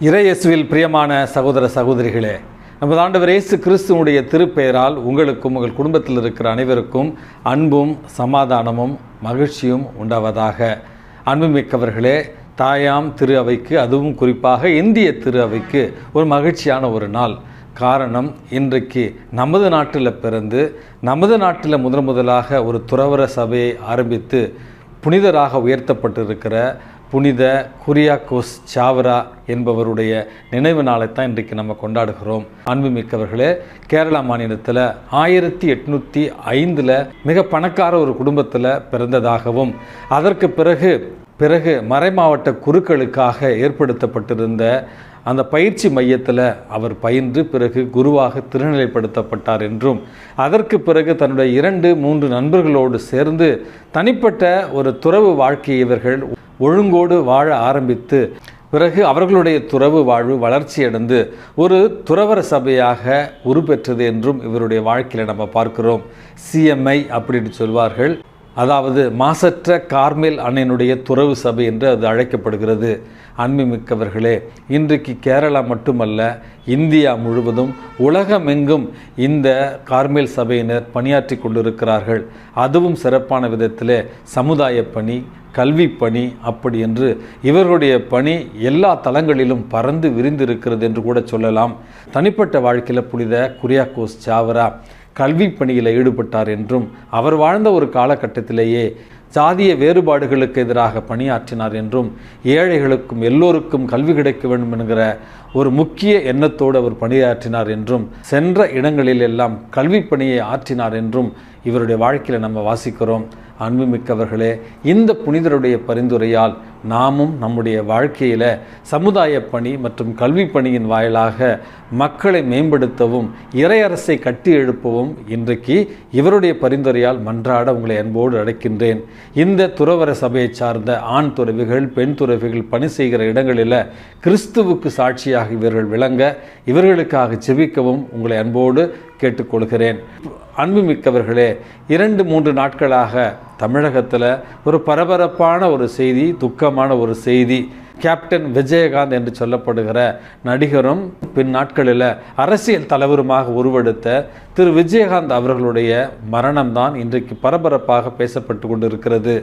இறையேசுவில் பிரியமான சகோதர சகோதரிகளே நமது ஆண்டவர் இயேசு கிறிஸ்துவனுடைய திருப்பெயரால் உங்களுக்கும் உங்கள் குடும்பத்தில் இருக்கிற அனைவருக்கும் அன்பும் சமாதானமும் மகிழ்ச்சியும் உண்டாவதாக. அன்புமிக்கவர்களே தாயாம் திரு அவைக்கு அதுவும் குறிப்பாக இந்திய திரு அவைக்கு ஒரு மகிழ்ச்சியான ஒரு நாள். காரணம் இன்றைக்கு நமது நாட்டில் பிறந்து நமது நாட்டில் முதன் முதலாக ஒரு துறவர சபையை ஆரம்பித்து புனிதராக உயர்த்தப்பட்டிருக்கிற புனித குரியாக்கோஸ் சாவரா என்பவருடைய நினைவு நாளைத்தான் இன்றைக்கு நம்ம கொண்டாடுகிறோம். அன்புமிக்கவர்களே கேரளா மாநிலத்தில் ஆயிரத்தி எட்நூற்றி ஐந்தில் மிக பணக்கார ஒரு குடும்பத்தில் பிறந்ததாகவும் அதற்கு பிறகு பிறகு மறைமாவட்ட குருக்களுக்காக ஏற்படுத்தப்பட்டிருந்த அந்த பயிற்சி மையத்தில் அவர் பயின்று பிறகு குருவாக திருநிலைப்படுத்தப்பட்டார் என்றும் அதற்கு பிறகு தன்னுடைய இரண்டு மூன்று நண்பர்களோடு சேர்ந்து தனிப்பட்ட ஒரு துறவு வாழ்க்கையை இவர்கள் ஒழுங்கோடு வாழ ஆரம்பித்து பிறகு அவர்களுடைய துறவு வாழ்வு வளர்ச்சியடைந்து ஒரு துறவர சபையாக உருப்பெற்றது என்றும் இவருடைய வாழ்க்கையில் நம்ம பார்க்கிறோம். சிஎம்ஐ அப்படின்னு சொல்வார்கள். அதாவது மாசற்ற கார்மேல் அன்னையினுடைய துறவு சபை என்று அது அழைக்கப்படுகிறது. அன்புமிக்கவர்களே இன்றைக்கு கேரளா மட்டுமல்ல இந்தியா முழுவதும் உலகமெங்கும் இந்த கார்மேல் சபையினர் பணியாற்றி கொண்டிருக்கிறார்கள். அதுவும் சிறப்பான விதத்தில் சமுதாய பணி கல்வி பணி அப்படி என்று இவர்களுடைய பணி எல்லா தளங்களிலும் பறந்து விரிந்திருக்கிறது என்று கூட சொல்லலாம். தனிப்பட்ட வாழ்க்கையில் புனித குரியாக்கோஸ் சாவரா கல்வி பணியில் ஈடுபட்டார் என்றும் அவர் வாழ்ந்த ஒரு காலகட்டத்திலேயே சாதிய வேறுபாடுகளுக்கு எதிராக பணியாற்றினார் என்றும் ஏழைகளுக்கும் எல்லோருக்கும் கல்வி கிடைக்க வேண்டும் என்கிற ஒரு முக்கிய எண்ணத்தோடு அவர் பணியாற்றினார் என்றும் சென்ற இடங்களில் எல்லாம் கல்வி பணியை ஆற்றினார் என்றும் இவருடைய வாழ்க்கையில் நம்ம வாசிக்கிறோம். அன்புமிக்கவர்களே இந்த புனிதருடைய பரிந்துரையால் நாமும் நம்முடைய வாழ்க்கையில் சமுதாய பணி மற்றும் கல்வி பணியின் வாயிலாக மக்களை மேம்படுத்தவும் இறையரசை கட்டி எழுப்பவும் இன்றைக்கு இவருடைய பரிந்துரையால் மன்றாட உங்களை அன்போடு அழைக்கின்றேன். இந்த துறவர சபையை சார்ந்த ஆண் துறவிகள் பெண் துறவிகள் பணி செய்கிற இடங்களில் கிறிஸ்துவுக்கு சாட்சியாக இவர்கள் விளங்க இவர்களுக்காக செபிக்கவும் உங்களை அன்போடு கேட்டுக்கொள்கிறேன். அன்புமிக்கவர்களே இரண்டு மூன்று நாட்களாக தமிழகத்தில் ஒரு பரபரப்பான ஒரு செய்தி துக்கமான ஒரு செய்தி கேப்டன் விஜயகாந்த் என்று சொல்லப்படுகிற நடிகரும் பின் நாட்களில் அரசியல் தலைவருமாக உருவெடுத்த திரு விஜயகாந்த் அவர்களுடைய மரணம்தான் இன்றைக்கு பரபரப்பாக பேசப்பட்டு கொண்டிருக்கிறது.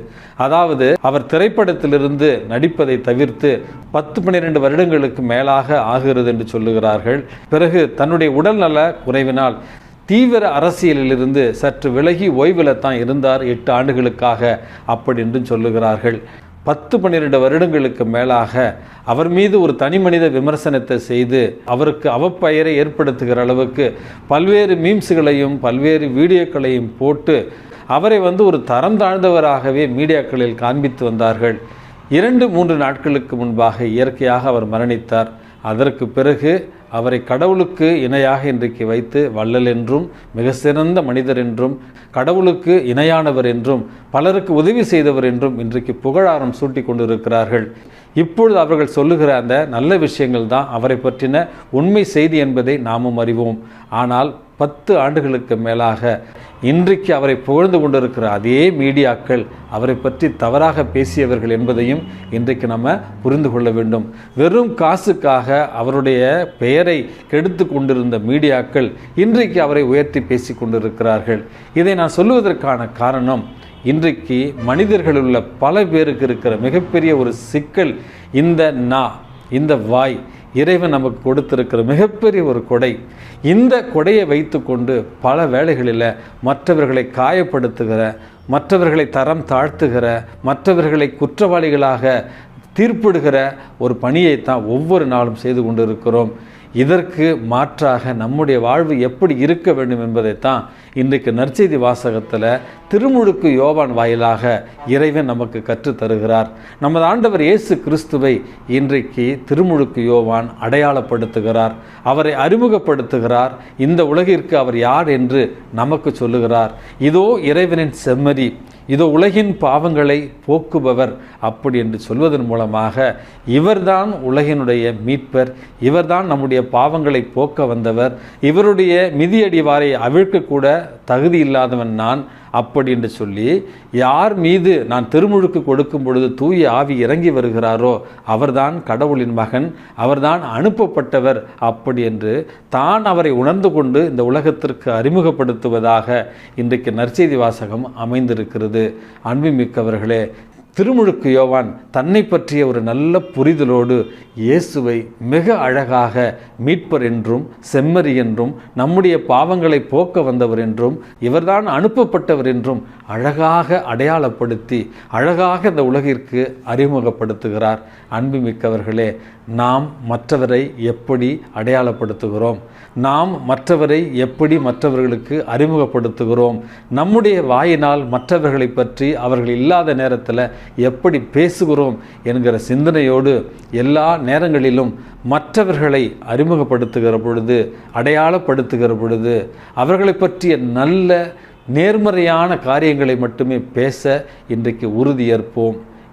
அதாவது அவர் திரைப்படத்திலிருந்து நடிப்பதை தவிர்த்து பத்து பன்னிரெண்டு வருடங்களுக்கு மேலாக ஆகிறது என்று சொல்லுகிறார்கள். பிறகு தன்னுடைய உடல்நல குறைவினால் தீவிர அரசியலிலிருந்து சற்று விலகி ஓய்வில் தான் இருந்தார். எட்டு ஆண்டுகளுக்காக அப்படி என்று சொல்லுகிறார்கள். பத்து பன்னிரெண்டு வருடங்களுக்கு மேலாக அவர் மீது ஒரு தனி மனித விமர்சனத்தை செய்து அவருக்கு அவப்பெயரை ஏற்படுத்துகிற அளவுக்கு பல்வேறு மீம்ஸுகளையும் பல்வேறு வீடியோக்களையும் போட்டு அவரை வந்து ஒரு தரம் தாழ்ந்தவராகவே மீடியாக்களில் காண்பித்து வந்தார்கள். இரண்டு மூன்று நாட்களுக்கு முன்பாக இயற்கையாக அவர் மரணித்தார். அதற்கு பிறகு அவரை கடவுளுக்கு இணையாக இன்றைக்கு வைத்து வள்ளல் என்றும் மிக சிறந்த மனிதர் என்றும் கடவுளுக்கு இணையானவர் என்றும் பலருக்கு உதவி செய்தவர் என்றும் இன்றைக்கு புகழாரம் சூட்டி கொண்டிருக்கிறார்கள். இப்பொழுது அவர்கள் சொல்லுகிற அந்த நல்ல விஷயங்கள் தான் அவரை பற்றின உண்மை செய்தி என்பதை நாமும் அறிவோம். ஆனால் பத்து ஆண்டுகளுக்கு மேலாக இன்றைக்கு அவரை புகழ்ந்து கொண்டிருக்கிற அதே மீடியாக்கள் அவரை பற்றி தவறாக பேசியவர்கள் என்பதையும் இன்றைக்கு நம்ம புரிந்து கொள்ள வேண்டும். வெறும் காசுக்காக அவருடைய பெயரை கெடுத்து கொண்டிருந்த மீடியாக்கள் இன்றைக்கு அவரை உயர்த்தி பேசி கொண்டிருக்கிறார்கள். இதை நான் சொல்லுவதற்கான காரணம் இன்றைக்கு மனிதர்கள் உள்ள பல பேருக்கு இருக்கிற மிகப்பெரிய ஒரு சிக்கல் இந்த நா இந்த வாய் இறைவன் நமக்கு கொடுத்திருக்கிற மிகப்பெரிய ஒரு கொடை. இந்த கொடையை வைத்துக்கொண்டு பல வேளைகளில் மற்றவர்களை காயப்படுத்துகிற மற்றவர்களை தரம் தாழ்த்துகிற மற்றவர்களை குற்றவாளிகளாக தீர்ப்பிடுகிற ஒரு பணியைத்தான் ஒவ்வொரு நாளும் செய்து கொண்டிருக்கிறோம். இதற்கு மாற்றாக நம்முடைய வாழ்வு எப்படி இருக்க வேண்டும் என்பதைத்தான் இன்றைக்கு நற்செய்தி வாசகத்தில் திருமுழுக்கு யோவான் வாயிலாக இறைவன் நமக்கு கற்றுத் தருகிறார் நமது ஆண்டவர் இயேசு கிறிஸ்துவை இன்றைக்கு திருமுழுக்கு யோவான் அடையாளப்படுத்துகிறார். அவரை அறிமுகப்படுத்துகிறார். இந்த உலகிற்கு அவர் யார் என்று நமக்கு சொல்லுகிறார். இதோ இறைவனின் செம்மறி இதோ உலகின் பாவங்களை போக்குபவர் அப்படி என்று சொல்வதன் மூலமாக இவர்தான் உலகினுடைய மீட்பர் இவர்தான் நம்முடைய பாவங்களை போக்க வந்தவர் இவருடைய மிதியடிவாரை அவிழ்க்கக்கூட தகுதி இல்லாதவன் நான் அப்படி என்று சொல்லி யார் மீது நான் திருமுழுக்கு கொடுக்கும் பொழுது தூய ஆவி இறங்கி வருகிறாரோ அவர்தான் கடவுளின் மகன் அவர்தான் அனுப்பப்பட்டவர். அப்படி என்று தான் அவரை உணர்ந்து கொண்டு இந்த உலகத்திற்கு அறிமுகப்படுத்துவதாக இன்றைக்கு நற்செய்தி வாசகம் அமைந்திருக்கிறது. அன்புமிக்கவர்களே திருமுழுக்கு யோவான் தன்னை பற்றிய ஒரு நல்ல புரிதலோடு இயேசுவை மிக அழகாக மீட்பர் என்றும் செம்மறி என்றும் நம்முடைய பாவங்களை போக்க வந்தவர் என்றும் இவர்தான் அனுப்பப்பட்டவர் என்றும் அழகாக அடையாளப்படுத்தி அழகாக இந்த உலகிற்கு அறிமுகப்படுத்துகிறார். அன்புமிக்கவர்களே நாம் மற்றவரை எப்படி அடையாளப்படுத்துகிறோம்? நாம் மற்றவரை எப்படி மற்றவர்களுக்கு அறிமுகப்படுத்துகிறோம்? நம்முடைய வாயினால் மற்றவர்களை பற்றி அவர்கள் இல்லாத நேரத்தில் எப்படி பேசுகிறோம் என்கிற சிந்தனையோடு எல்லா நேரங்களிலும் மற்றவர்களை அறிமுகப்படுத்துகிற பொழுது அடையாளப்படுத்துகிற பொழுது அவர்களை பற்றிய நல்ல நேர்மறையான காரியங்களை மட்டுமே பேச இன்றைக்கு உறுதியேற்போம்.